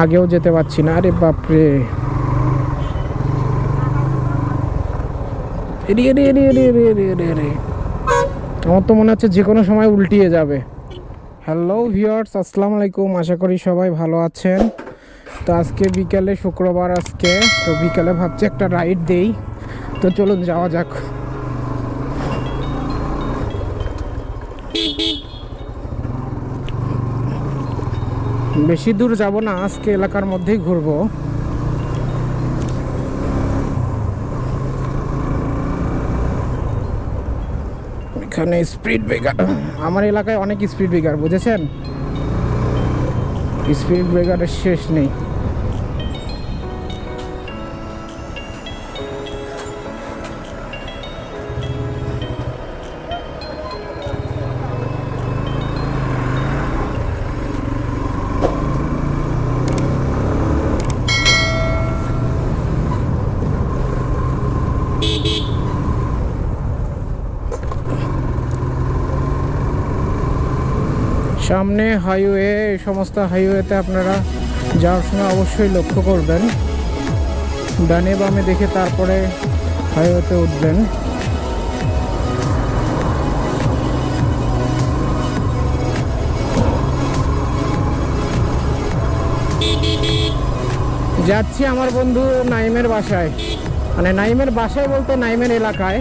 আগেও যেতে পারছি না। আরে বাপরে। এরে আমার তো মনে হচ্ছে যে কোনো সময় উল্টিয়ে যাবে। হ্যালো ভিউয়ার্স আসসালামু আলাইকুম। আশা করি সবাই ভালো আছেন। তো আজকে বিকালে, শুক্রবার আজকে। তো বিকালে ভাবছি একটা রাইড দেই। তো চলুন যাওয়া যাক। বেশি দূর যাব না, আজকে এলাকার মধ্যেই ঘুরব। এখানে স্পিড ব্রেকার, আমার এলাকায় অনেক স্পিড ব্রেকার, বুঝেছেন? স্পিড ব্রেকারের শেষ নেই। হাইওয়ে, এই সমস্ত হাইওয়েতে আপনারা যাওয়ার সময় অবশ্যই লক্ষ্য করবেন। ডানে বামে দেখে তারপরে হাইওয়েতে উঠবেন। যাচ্ছি আমার বন্ধু নাইমের বাসায়। মানে নাইমের বাসায় বলতে নাইমের এলাকায়।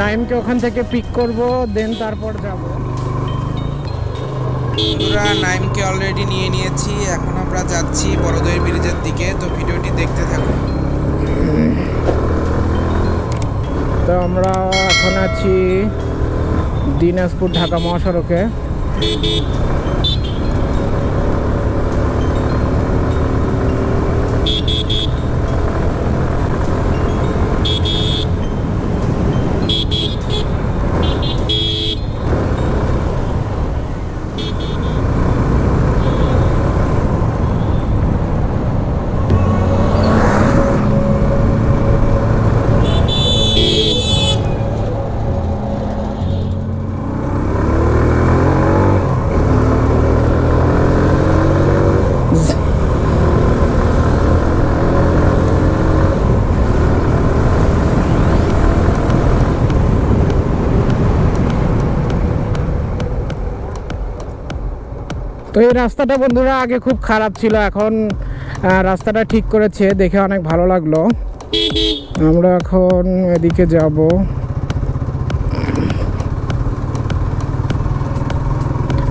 নাইমকে ওখান থেকে পিক করব দেন তারপর যাব। আমরা নাইমকে অলরেডি নিয়ে নিয়েছি এখন আমরা যাচ্ছি বড়দয় ব্রিজের দিকে তো ভিডিওটি দেখতে থাকুন। তো আমরা এখন আছি দিনাজপুর ঢাকা মহাসড়কে। তো এই রাস্তাটা বন্ধুরা আগে খুব খারাপ ছিল, এখন রাস্তাটা ঠিক করেছে, দেখে অনেক ভালো লাগল। আমরা এখন এদিকে যাব।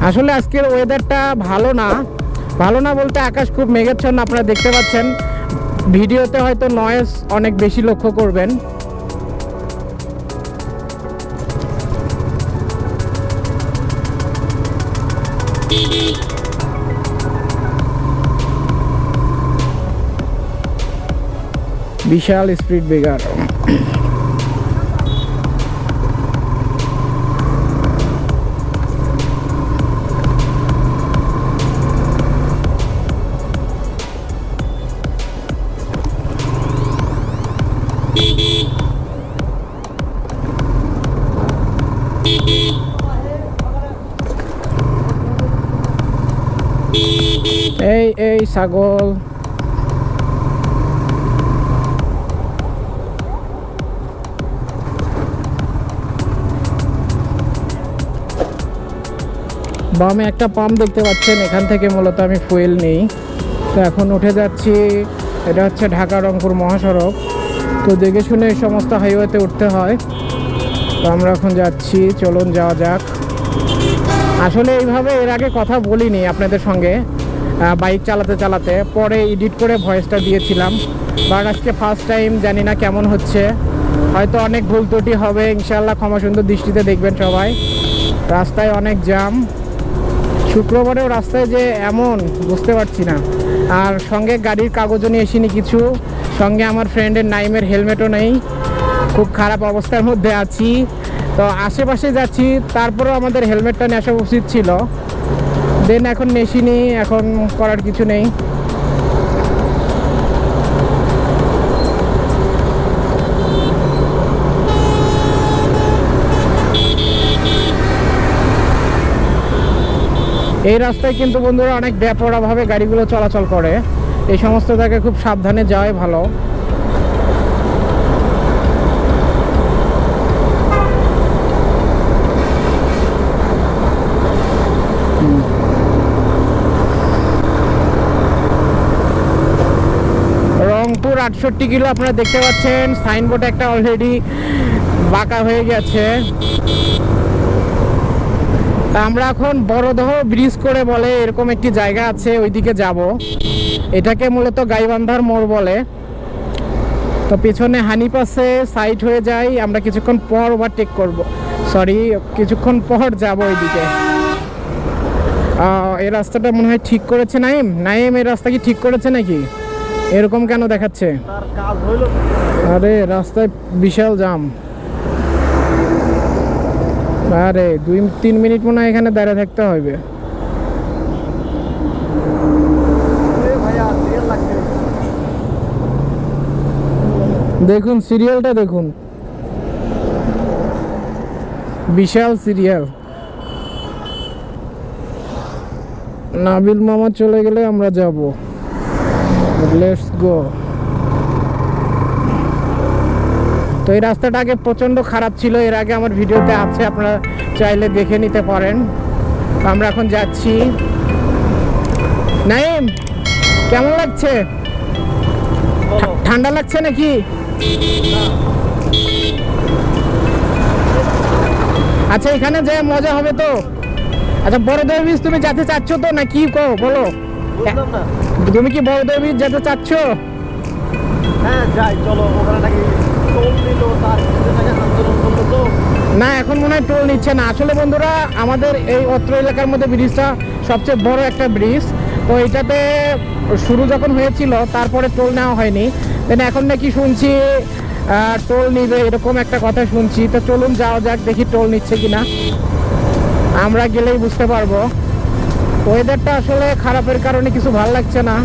আসলে আজকের ওয়েদারটা ভালো না। ভালো না বলতে আকাশ খুব মেঘাচ্ছন্ন, আপনারা দেখতে পাচ্ছেন। ভিডিওতে হয়তো নয়েজ অনেক বেশি লক্ষ্য করবেন। বিশাল স্পিড ব্রেকার। এই এই ছাগল। বামে একটা পাম্প দেখতে পাচ্ছেন, এখান থেকে মূলত আমি ফুয়েল নেই। তো এখন উঠে যাচ্ছি, এটা হচ্ছে ঢাকা রংপুর মহাসড়ক। তো দেখে শুনে এই সমস্ত হাইওয়েতে উঠতে হয়। তো আমরা এখন যাচ্ছি, চলুন যাওয়া যাক। আসলে এইভাবে এর আগে কথা বলিনি আপনাদের সঙ্গে বাইক চালাতে চালাতে। পরে এডিট করে ভয়েসটা দিয়েছিলাম। বাট আজকে ফার্স্ট টাইম জানি না কেমন হচ্ছে। হয়তো অনেক ভুল ত্রুটি হবে ইনশাল্লাহ ক্ষমা সুন্দর দৃষ্টিতে দেখবেন সবাই। রাস্তায় অনেক জ্যাম শুক্রবারেও রাস্তায় যে এমন, বুঝতে পারছি না। আর সঙ্গে গাড়ির কাগজও নিয়ে এসিনি কিছু। সঙ্গে আমার ফ্রেন্ডের নাইমের হেলমেটও নেই। খুব খারাপ অবস্থার মধ্যে আছি। তো আশেপাশে যাচ্ছি, তারপরেও আমাদের হেলমেটটা নিয়ে আসা উচিত ছিল। দেন এখন নেশিনি এখন করার কিছু নেই। এই রাস্তায় কিন্তু বন্ধুরা অনেক বেপরাভাবে গাড়িগুলো চলাচল করে। এই সমস্ত জায়গায় খুব সাবধানে যাওয়াই ভালো। রংপুর আটষট্টি কিলো আপনারা দেখতে পাচ্ছেন, সাইনবোর্ড একটা অলরেডি বাঁকা হয়ে গেছে। আমরা এখন বড়দহ ব্রিজ করে বলে এরকম একটি জায়গা আছে ওইদিকে যাব। এটাকে মূলত গাইবান্ধার মোড় বলে। তো পিছনে হানি পাশে সাইড হয়ে যায় আমরা কিছুক্ষণ পর ওভারটেক করব। সরি কিছুক্ষণ পর যাব ওইদিকে। এই রাস্তাটা মনে হয় ঠিক করেছে নাইম? নাইম এই রাস্তা কি ঠিক করেছে নাকি? এরকম কেন দেখাচ্ছে? আরে রাস্তায় বিশাল জাম। আরে, দুই, তিন মিনিট মনে এখানে দাঁড়িয়ে থাকতে হবে। দেখুন সিরিয়ালটা দেখুন। বিশাল সিরিয়াল নাবিল মামা চলে গেলে আমরা যাব। লেটস গো তো এই রাস্তাটা আগে প্রচণ্ড খারাপ ছিল এর আগে আমার ভিডিওতে আছে আপনারা চাইলে দেখে নিতে পারেন। আমরা এখন যাচ্ছি। নাইম কেমন লাগছে? ঠান্ডা লাগছে নাকি? আচ্ছা এখানে যে মজা হবে তো। আচ্ছা বড়দের বীজ তুমি যেতে চাচ্ছ তো না কি কো বলো। তুমি কি বড়দের বীজ যেতে চাচ্ছ? হ্যাঁ যাই চলো ওখানে না, এখন মনে হয় টোল নিচ্ছে না। আসলে বন্ধুরা, আমাদের এই অত্র এলাকার মধ্যে ব্রিজটা সবচেয়ে বড় একটা ব্রিজ। তো এটাতে শুরু যখন হয়েছিল, তারপরে টোল নেওয়া হয়নি। দেন এখন নাকি শুনছি টোল নিবে, এরকম একটা কথা শুনছি। তো চলুন যাওয়া যাক, দেখি টোল নিচ্ছে কিনা। আমরা গেলেই বুঝতে পারব। ওয়েদারটা আসলে খারাপের কারণে কিছু ভালো লাগছে না।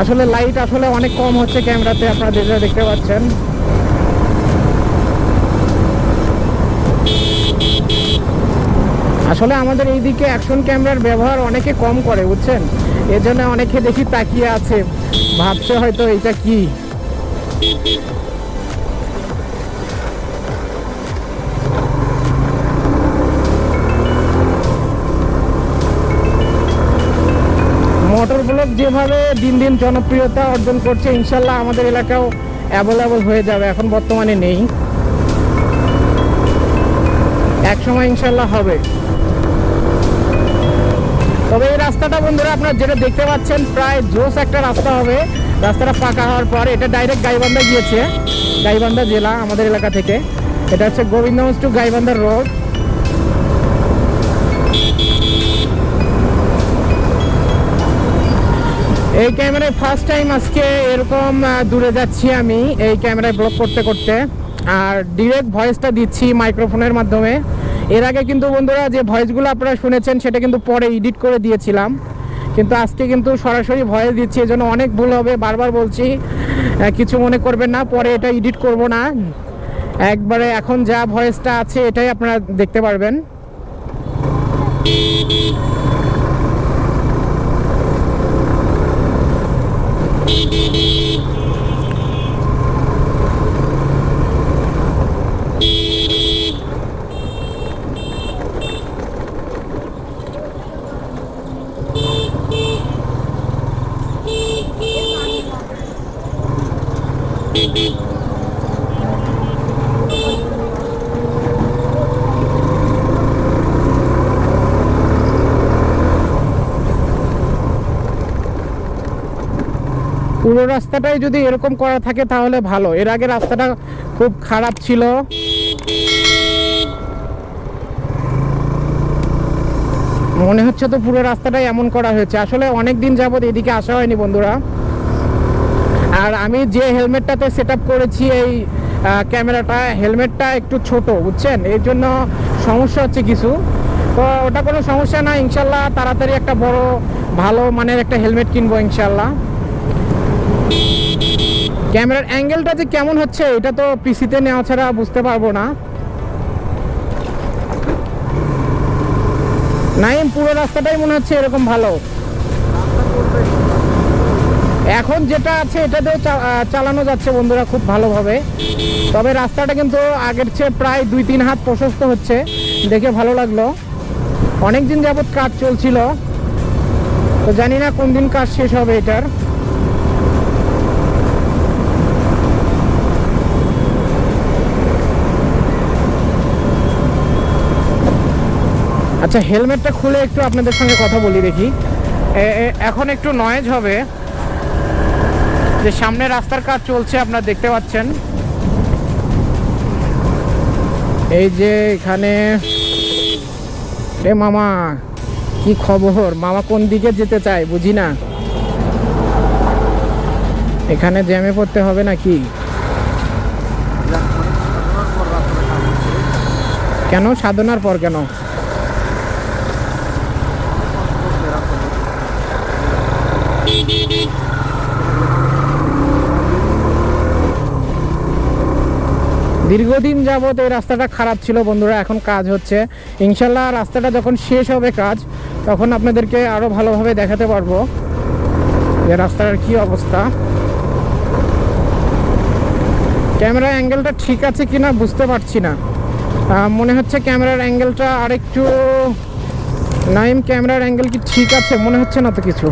আসলে লাইট আসলে অনেক কম হচ্ছে ক্যামেরাতে আপনারা দেখতে পাচ্ছেন। আসলে আমাদের এইদিকে অ্যাকশন ক্যামেরার ব্যবহার অনেকে কম করে, বুঝছেন? এজন্য অনেকে দেখি তাকিয়ে আছে। ভাবছে হয়তো এটা কি? মোটর ব্লক যেভাবে দিন দিন জনপ্রিয়তা অর্জন করছে, ইনশাল্লাহ আমাদের এলাকাও অ্যাভেলেবল হয়ে যাবে, এখন বর্তমানে নেই। এক সময় ইনশাল্লাহ হবে। তবে এই রাস্তাটা বন্ধুরা আপনারা যেটা দেখতে পাচ্ছেন, প্রায় জোস একটা রাস্তা হবে। রাস্তাটা পাকা হওয়ার পর এটা ডাইরেক্ট গাইবান্ধা গিয়েছে, গাইবান্ধা জেলা আমাদের এলাকা থেকে। এটা হচ্ছে গোবিন্দগঞ্জ টু গাইবান্ধা রোড এই ক্যামেরায় ফার্স্ট টাইম আজকে এরকম দূরে যাচ্ছি আমি এই ক্যামেরায় ব্লক করতে করতে। আর ডিরেক্ট ভয়েসটা দিচ্ছি মাইক্রোফোনের মাধ্যমে। এর আগে কিন্তু বন্ধুরা যে ভয়েসগুলো আপনারা শুনেছেন, সেটা কিন্তু পরে এডিট করে দিয়েছিলাম। কিন্তু আজকে কিন্তু সরাসরি ভয়েস দিচ্ছি, এজন্য অনেক ভুল হবে, বারবার বলছি। কিছু মনে করবেন না, পরে এটা এডিট করব না। একবারে এখন যা ভয়েসটা আছে, এটাই আপনারা দেখতে পারবেন। পুরো রাস্তাটাই যদি এরকম করা থাকে তাহলে ভালো। এর আগে রাস্তাটা খুব খারাপ ছিল। মনে হচ্ছে তো পুরো রাস্তাটাই এমন করা হয়েছে। আসলে অনেক দিন যাবত এদিকে আসা হয়নি বন্ধুরা। আর আমি যে হেলমেটটাতে সেট করেছি এই ক্যামেরাটা, হেলমেটটা একটু ছোট, বুঝছেন? এর জন্য সমস্যা হচ্ছে কিছু। তো ওটা কোনো সমস্যা না, ইনশাল্লাহ তাড়াতাড়ি একটা বড়, ভালো মানের একটা হেলমেট কিনবো, ইনশাল্লাহ। ক্যামেরার অ্যাঙ্গেলটা যে কেমন হচ্ছে, এটা তো পিসিতে নেওয়া ছাড়া বুঝতে পারব না। নাইম, পুরো রাস্তাটাই মনে হচ্ছে এরকম ভালো। এখন যেটা আছে এটাতেও চালানো যাচ্ছে বন্ধুরা খুব ভালোভাবে। তবে রাস্তাটা কিন্তু আগের চেয়ে প্রায় দুই তিন হাত প্রশস্ত হচ্ছে। দেখে ভালো লাগল। অনেক দিন যাবৎ কাজ চলছিল। তো জানি না কোন দিন কাজ শেষ হবে এটার। আচ্ছা হেলমেটটা খুলে একটু আপনাদের সঙ্গে কথা বলি দেখি। এ- এ- এখন একটু নয়েজ হবে। যে সামনে রাস্তার কাজ চলছে আপনারা দেখতে পাচ্ছেন। এই যে এখানে রে মামা, কি খবর? মামা কোন দিকে যেতে চায় বুঝি না। এখানে জ্যামে পড়তে হবে নাকি? কেন? সাধনার পর কেন? দীর্ঘদিন যাবত এই রাস্তাটা খারাপ ছিল বন্ধুরা, এখন কাজ হচ্ছে। ইনশাল্লাহ রাস্তাটা যখন শেষ হবে কাজ, তখন আপনাদেরকে আরও ভালোভাবে দেখাতে পারব যে রাস্তার কি অবস্থা। ক্যামেরা অ্যাঙ্গেলটা ঠিক আছে কি না বুঝতে পারছি না। মনে হচ্ছে ক্যামেরার অ্যাঙ্গেলটা আরেকটু, নাইম, ক্যামেরার অ্যাঙ্গেল কি ঠিক আছে? মনে হচ্ছে না তো কিছু।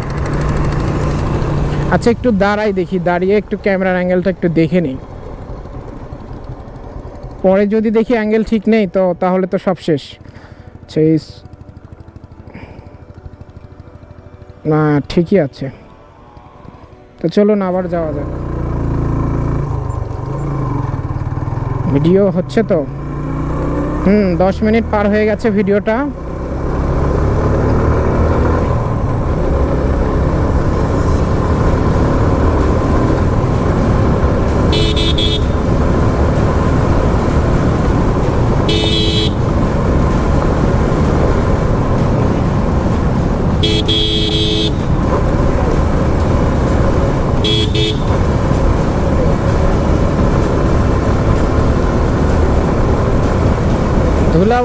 আচ্ছা একটু দাঁড়াই দেখি, দাঁড়িয়ে একটু ক্যামেরার অ্যাঙ্গেলটা একটু দেখে নিই। পরে যদি দেখি অ্যাঙ্গেল ঠিক নেই, তো তাহলে তো সব শেষ। সেই না, ঠিকই আছে। তো চলুন আবার যাওয়া যাক। ভিডিও হচ্ছে তো। হুম, দশ মিনিট পার হয়ে গেছে ভিডিওটা।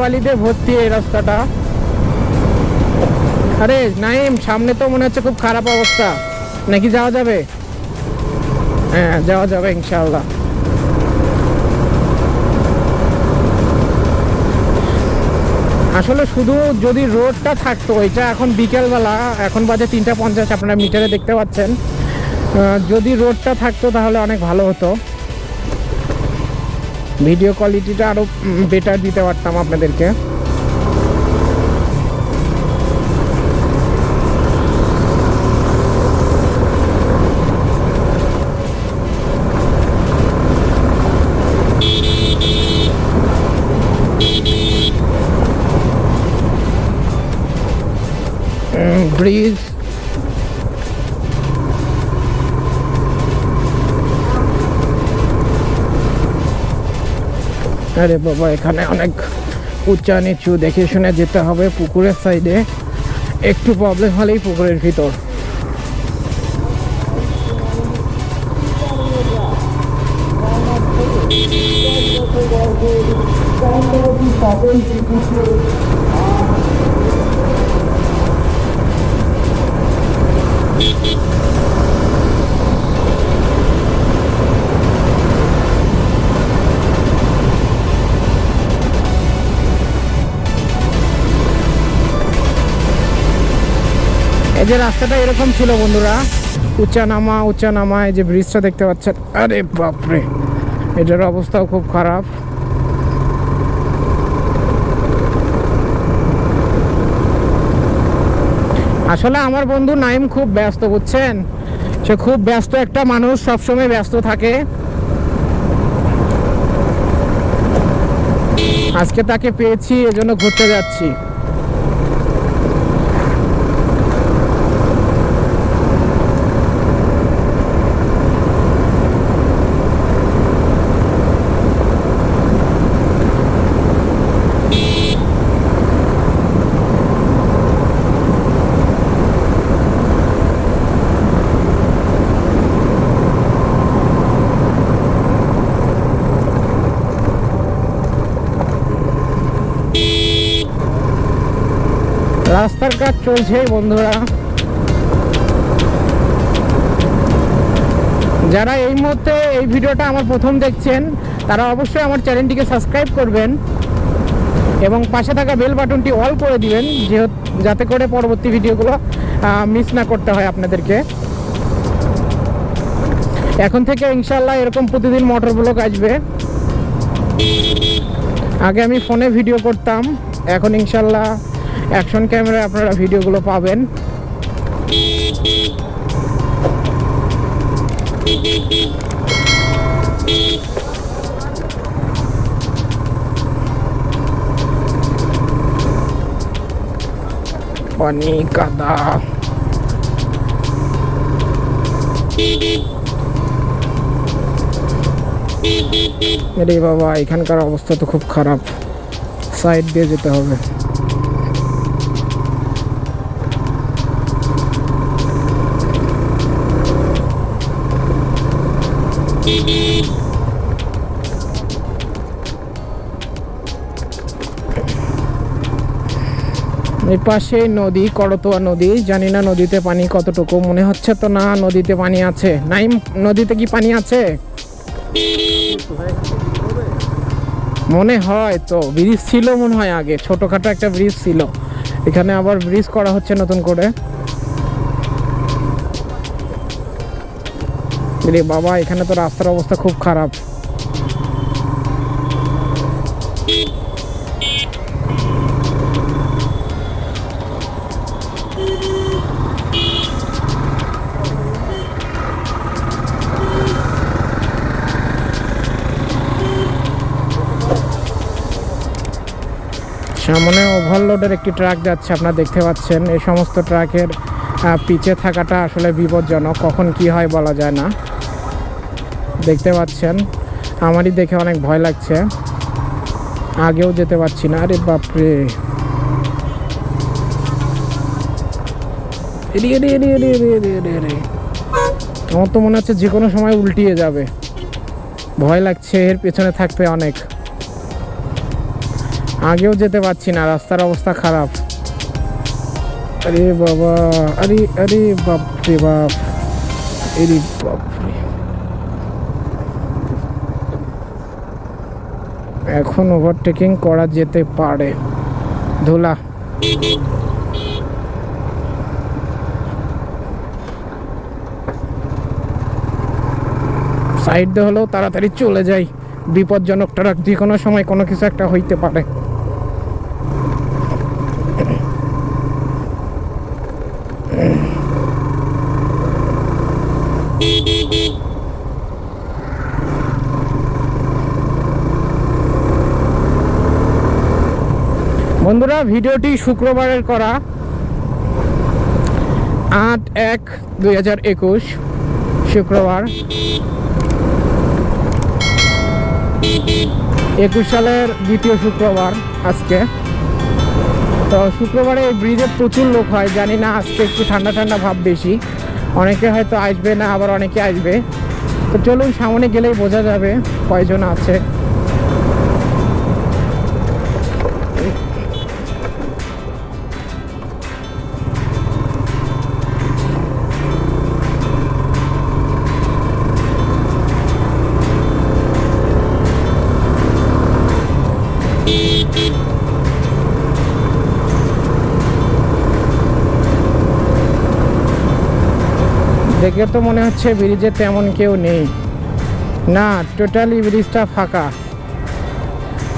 ধুলাবালিতে ভর্তি এই রাস্তাটা। আরে নাইম, সামনে তো মনে হচ্ছে খুব খারাপ অবস্থা। নাকি যাওয়া যাবে? হ্যাঁ যাওয়া যাবে ইনশাআল্লাহ। আসলে শুধু যদি রোডটা থাকতো, এটা এখন বিকেলবেলা, এখন বাজে তিনটা পঞ্চাশ, আপনারা মিটারে দেখতে পাচ্ছেন। যদি রোডটা থাকতো তাহলে অনেক ভালো হতো। ভিডিও কোয়ালিটিটা আরও বেটার দিতে পারতাম আপনাদেরকে। ব্রিজ আরে বাবা, এখানে অনেক উঁচা নিচু দেখে শুনে যেতে হবে পুকুরের সাইডে একটু প্রবলেম হলেই পুকুরের ভিতর। এই যে রাস্তাটা এরকম ছিল বন্ধুরা উঁচা নামা উঁচা নামা এই যে ব্রিজটা দেখতে পাচ্ছেন। আরে বাপরে, এটার অবস্থাও খুব খারাপ। আসলে আমার বন্ধু নাইম খুব ব্যস্ত, বুঝছেন? সে খুব ব্যস্ত একটা মানুষ, সবসময় ব্যস্ত থাকে। আজকে তাকে পেয়েছি, এজন্য ঘুরতে যাচ্ছি। রাস্তার চলছে, বন্ধুরা। যারা এই মুহূর্তে এই ভিডিওটা আমার প্রথম দেখছেন, তারা অবশ্যই আমার চ্যানেলটিকে সাবস্ক্রাইব করবেন এবং পাশে থাকা বেল বাটনটি অল করে দিবেন যেহেতু যাতে করে পরবর্তী ভিডিওগুলো মিস না করতে হয় আপনাদেরকে। এখন থেকে ইনশাল্লাহ এরকম প্রতিদিন মোটর ব্লগ আসবে। আগে আমি ফোনে ভিডিও করতাম, এখন ইনশাল্লাহ অ্যাকশন ক্যামেরায় আপনারা ভিডিওগুলো পাবেন। পানি কাদা আরে বাবা, এখানকার অবস্থা তো খুব খারাপ। সাইড দিয়ে যেতে হবে। এই পাশে নদী, করতোয়া নদী। জানি না নদীতে পানি কতটুকু, মনে হচ্ছে তো না নদীতে পানি আছে। নাই নদীতে কি পানি আছে? মনে হয় তো, ব্রিজ ছিল মনে হয় আগে, ছোটখাটো একটা ব্রিজ ছিল। এখানে আবার ব্রিজ করা হচ্ছে নতুন করে। রে বাবা, এখানে তো রাস্তার অবস্থা খুব খারাপ। সামনে ওভারলোডের একটি ট্রাক যাচ্ছে, আপনারা দেখতে পাচ্ছেন। এই সমস্ত ট্রাকের পিছে থাকাটা আসলে বিপজ্জনক। কখন কি হয় বলা যায় না। দেখতে পাচ্ছেন। আমারই দেখে অনেক ভয় লাগছে। আগেও যেতে পারছি না। আরে বাপরে। আমার তো মনে হচ্ছে যে কোনো সময় উল্টিয়ে যাবে। ভয় লাগছে এর পেছনে থাকবে অনেক। আগেও যেতে পারছি না। রাস্তার অবস্থা খারাপ। আরে বাবা, আরে আরে বাপরে বাপ। আরে বাপ রে এখন ওভারটেকিং করা যেতে পারে। ধুলা। সাইড দিয়ে হলেও তাড়াতাড়ি চলে যাই। বিপজ্জনক ট্রাক যে কোনো সময় কোনো কিছু একটা হইতে পারে। বন্ধুরা, ভিডিওটি শুক্রবারের করা। আট এক দুই হাজার একুশ, শুক্রবার। একুশ সালের দ্বিতীয় শুক্রবার আজকে। তো শুক্রবারে এই ব্রিজে প্রচুর লোক হয়, জানি না আজকে একটু ঠান্ডা ঠান্ডা ভাব বেশি। অনেকে হয়তো আসবে না, আবার অনেকে আসবে। তো চলুন, সামনে গেলেই বোঝা যাবে কয়জন আছে। দেখে তো মনে হচ্ছে ব্রিজে তেমন কেউ নেই। না টোটালি ব্রিজটা ফাঁকা।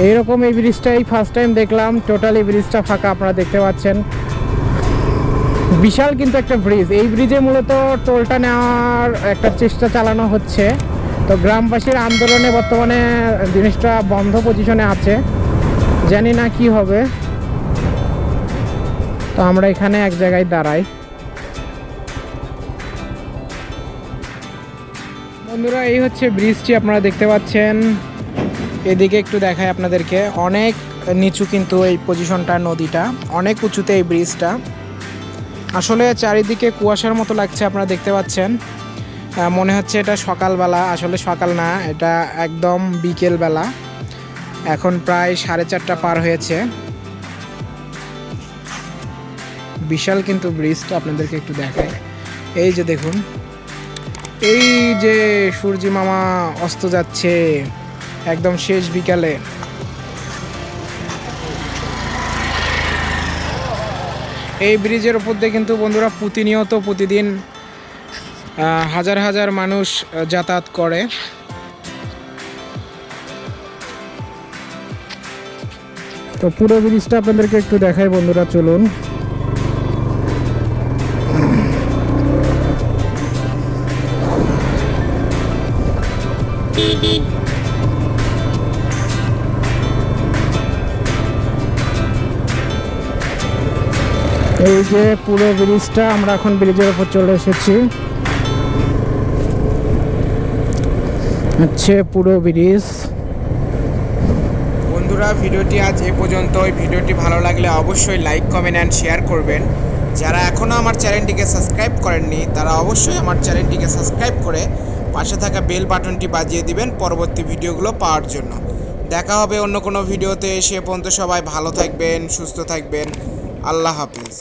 এইরকম এই ব্রিজটা এই ফার্স্ট টাইম দেখলাম টোটালি ব্রিজটা ফাঁকা, আপনারা দেখতে পাচ্ছেন। বিশাল কিন্তু একটা ব্রিজ। এই ব্রিজে মূলত টোলটা নেওয়ার একটা চেষ্টা চালানো হচ্ছে। তো গ্রামবাসীর আন্দোলনে বর্তমানে জিনিসটা বন্ধ পজিশনে আছে। জানি না কি হবে। তো আমরা এখানে এক জায়গায় দাঁড়াই। বন্ধুরা, এই হচ্ছে ব্রিজটি আপনারা দেখতে পাচ্ছেন। এদিকে একটু দেখায় আপনাদেরকে। অনেক নিচু কিন্তু এই পজিশনটা নদীটা। অনেক উঁচুতে এই ব্রিজটা। আসলে চারিদিকে কুয়াশার মতো লাগছে আপনারা দেখতে পাচ্ছেন। মনে হচ্ছে এটা সকালবেলা। আসলে সকাল না, এটা একদম বিকেলবেলা। এখন প্রায় সাড়ে চারটা পার হয়েছে। বিশাল কিন্তু ব্রিজটা আপনাদেরকে একটু দেখায় এই যে দেখুন এই যে সূর্যি মামা অস্ত যাচ্ছে, একদম শেষ বিকালে। এই ব্রিজের উপর দিয়ে কিন্তু বন্ধুরা প্রতিনিয়ত প্রতিদিন হাজার হাজার মানুষ যাতায়াত করে। তো পুরো ব্রিজটা আপনাদেরকে একটু দেখাই বন্ধুরা, চলুন। এই যে পুরো ব্রিজটা, আমরা এখন ব্রিজের উপর চলে এসেছি। হচ্ছে পুরো ব্রিজ। বন্ধুরা, ভিডিওটি আজ এ পর্যন্ত। ওই ভিডিওটি ভালো লাগলে অবশ্যই লাইক, কমেন্ট অ্যান্ড শেয়ার করবেন। যারা এখনও আমার চ্যানেলটিকে সাবস্ক্রাইব করেননি, তারা অবশ্যই আমার চ্যানেলটিকে সাবস্ক্রাইব করে পাশে থাকা বেল বাটনটি বাজিয়ে দিবেন পরবর্তী ভিডিওগুলো পাওয়ার জন্য। দেখা হবে অন্য কোনো ভিডিওতে। সে পর্যন্ত সবাই ভালো থাকবেন, সুস্থ থাকবেন। আল্লাহ হাফিজ।